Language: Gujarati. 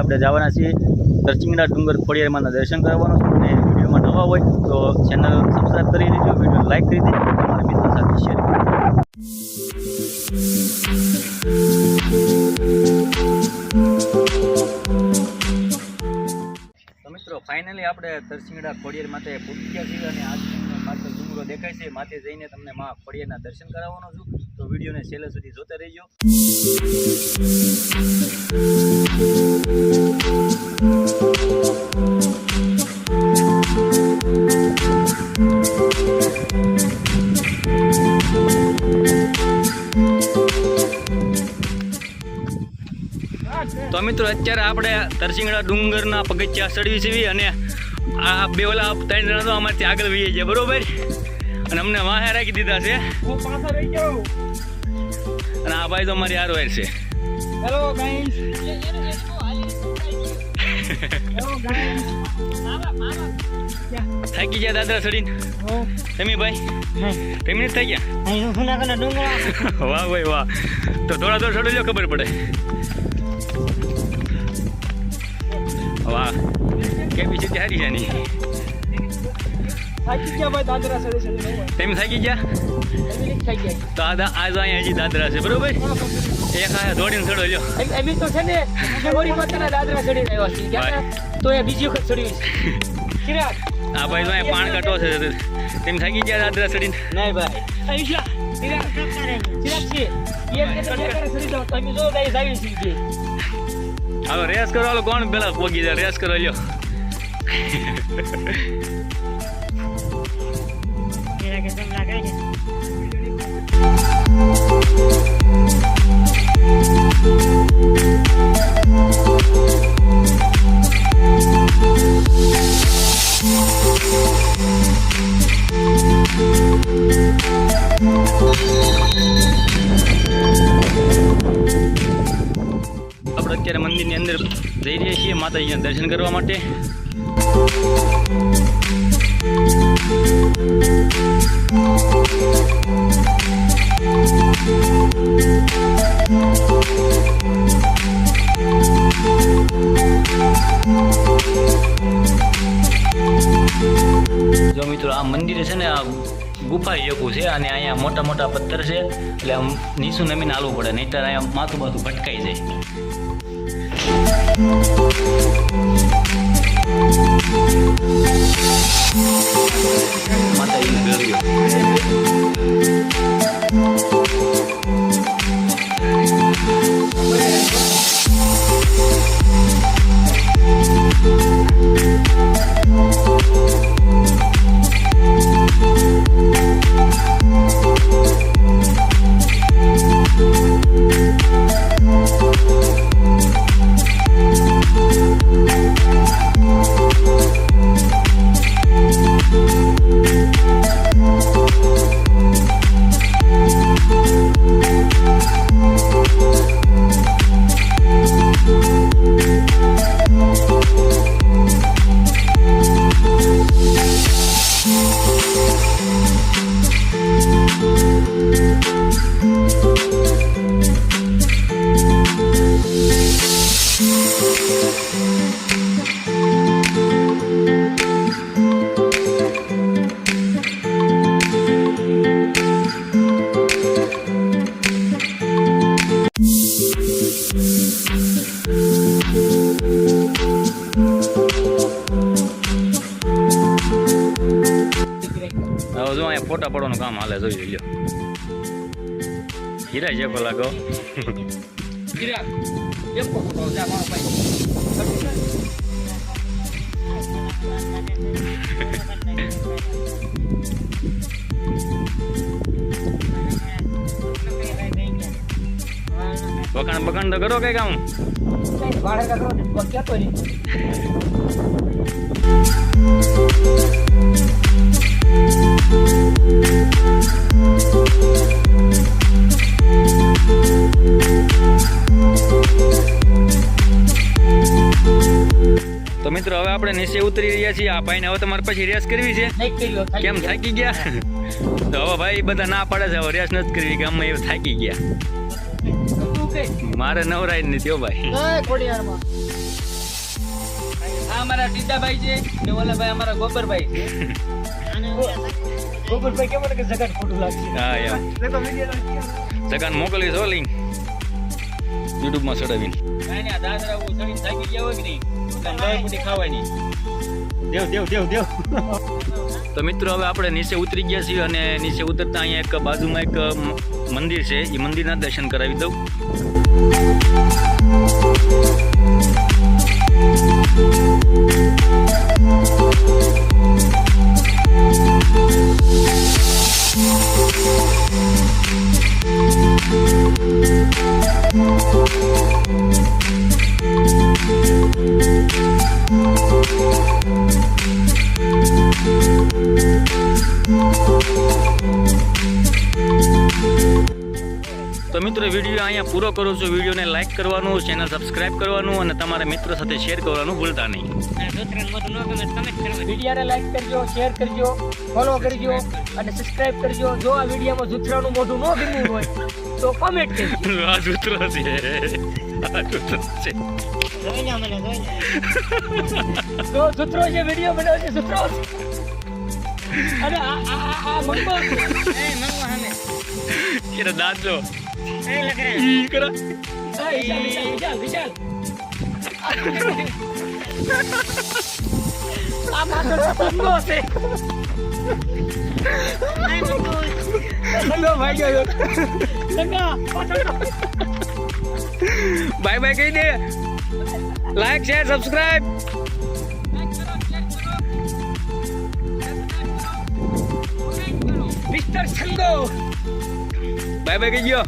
આપણે જવાના છીએ તરચિંગડા ડુંગર ખોડિયારમાંના દર્શન કરવાનું છે. અને વિડીયોમાં નવા હોય તો ચેનલ સબસ્ક્રાઈબ કરી દેજો, વીડિયો લાઈક કરી દેજો, તમારા મિત્રો સાથે શેર મિત્રો ફાઇનલી આપણે તરસિંગડા ખોડિયાર માથે ગયા છીએ અને આજ પાછળ ડુંગરો દેખાય છે. માથે જઈને તમને મા ખોડિયારના દર્શન કરાવવાનો છું. તો વિડીયોને છેલ્લે સુધી જોતા રહેજો. તો મિત્રો અત્યારે આપણે તરસિંગડા ડુંગરના પગથિયા ચડવી છીએ અને આ બે ઓલા ત્રણ જણા તો અમારથી આગળ વહી જાય બરોબર? અને અમને વાહે રાખી દીધા છે. અને આ ભાઈ તો અમારી હારો છે. હેલો થાકી ગયા દાદરા ચડીને તમે ભાઈ? તમે થઈ ગયા વાહ ભાઈ વાહ. તો થોડા થોડા ચડો ખબર પડે. વાહ કેવી છે સારી છે ની થાકી ગયા ભાઈ દાદરા સડી સડી તમે થાકી ગયા તો આ આજ અહીંયા હજી દાદરા છે બરોબર એક આ દોડીને સડો લ્યો એમ- તો છે ને ગોળી માતાના દાદરા સડી રહ્યો છે? તો એ બીજી વખત ચડ્યું છે આ ભાઈ તો અહીંયા પાણ કટો છે તેમ થાકી ગયા દાદરા સડીને નહીં ભાઈ આયુષ્યા ચિરાગ ચિરાગ છે એમ કે તમે એકવાર તમે જો ગાઈસ આવી છે હવે રેસ કરો હાલો કોણ પેલા પોગી જાય રેસ કરો લ્યો આપણે અત્યારે મંદિરની અંદર જઈ રહ્યા છીએ માતાજીના દર્શન કરવા માટે. જો મિત્રો, આ મંદિર છે ને, આ ગુફા જેવું છે અને અહીંયા મોટા મોટા પથ્થર છે. એટલે આમ નીચું નમીને હાલવું પડે, નહીંતર અહીંયા માથું બાથું ભટકાઈ જાય. માતાજીને ગળ્યો હવે જો અહીંયા ફોટા પડવાનું કામ હાલે જોઈ લ્યો હીરા જેવો લાગો ચિરાગ એક ફોટો જા મારો ભાઈ વખાણ બખાણ તો કરો કઈ કામ ભાડે કાઢો ને કોઈ કહેતો નહીં તો મિત્રો હવે આપણે નીચે ઉતરી રહ્યા છીએ. આ ભાઈને હવે તમારે પછી રેસ કરવી છે. કેમ થાકી ગયા? તો હવે ભાઈ બધા ના પાડે છે હવે રેસ નથી કરવી કે એ એવું થાકી ગયા. મારે નવરાય નથી હો ભાઈ. આ અમારા છે ને ઓલા ભાઈ અમારા ગોબરભાઈ છે. ગોબરભાઈ કેમ કે જગત ખોટું લાગશે? હા એમ. જગાન મોકલી છો લિંક. યુટ્યુબમાં ચડાવીને. દેવ દેવ દેવ દેવ. તો મિત્રો હવે આપણે નીચે ઉતરી ગયા છીએ અને નીચે ઉતરતા અહીંયા એક બાજુમાં એક મંદિર છે. એ મંદિરના દર્શન કરાવી દઉં. તો મિત્રો વીડિયો અહીંયા પૂરો કરું છું. વિડીયોને લાઈક કરવાનું ચેનલ સબસ્ક્રાઇબ કરવાનું અને તમારા મિત્રો સાથે શેર કરવાનું ભૂલતા નહીં. વિડીયોને લાઈક કરજો શેર કરજો ફોલો કરજો અને સબસ્ક્રાઇબ કરજો. જો આ વિડીયોમાં જૂથરાનું મોઢું ન ગમ્યું હોય તો કોમેન્ટ કરજો. આ સૂત્રો છે. આ છે. જૂથરો છે વીડિયો બનાવે છે જૂથરો. અને આ આ આ- આ મંગો છે એનો દાંત લો ઈ કરા હા, વિશાલ વિશાલ વિશાલ વિશાલ આ માત્ર મંગો છે મંગો ભાઈ ગયો લંગા બાય બાય કહી દે like share subscribe mister Chhango bye bye કહી ગયો